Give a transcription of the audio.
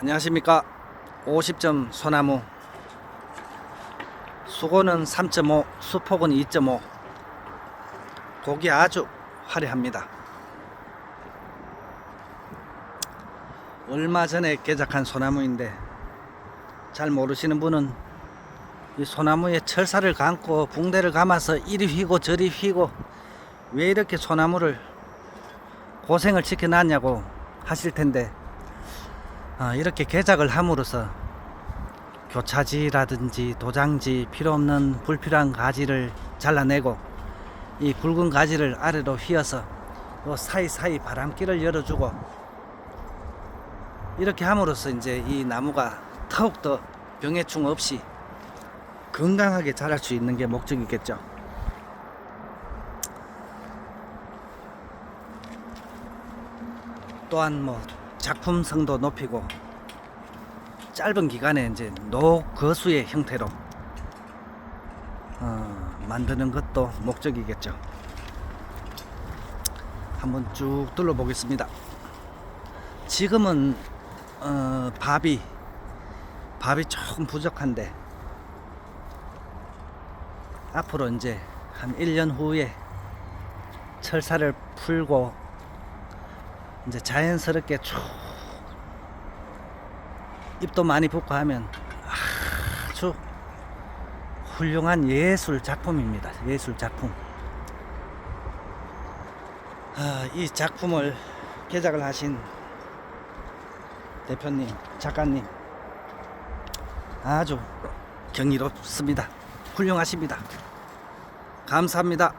안녕하십니까. 50점 소나무. 수고는 3.5 수폭은 2.5 곡이 아주 화려합니다. 얼마 전에 개작한 소나무인데 잘 모르시는 분은 이 소나무에 철사를 감고 붕대를 감아서 이리 휘고 저리 휘고 왜 이렇게 소나무를 고생을 시켜놨냐고 하실 텐데 아, 이렇게 개작을 함으로써 교차지라든지 도장지 필요 없는 불필요한 가지를 잘라내고 이 굵은 가지를 아래로 휘어서 요 사이사이 바람길을 열어주고 이렇게 함으로써 이제 이 나무가 더욱더 병해충 없이 건강하게 자랄 수 있는 게 목적이겠죠. 또한 뭐 작품성도 높이고 짧은 기간에 이제 노거수의 형태로 어, 만드는 것도 목적이겠죠. 한번 쭉 둘러보겠습니다. 지금은 어, 밥이 밥이 조금 부족한데 앞으로 이제 한 1년 후에 철사를 풀고 이제 자연스럽게 쭉 잎도 많이 붙고 하면 아주 훌륭한 예술 작품입니다. 예술 작품. 아, 이 작품을 개작을 하신 대표님, 작가님 아주 경이롭습니다. 훌륭하십니다. 감사합니다.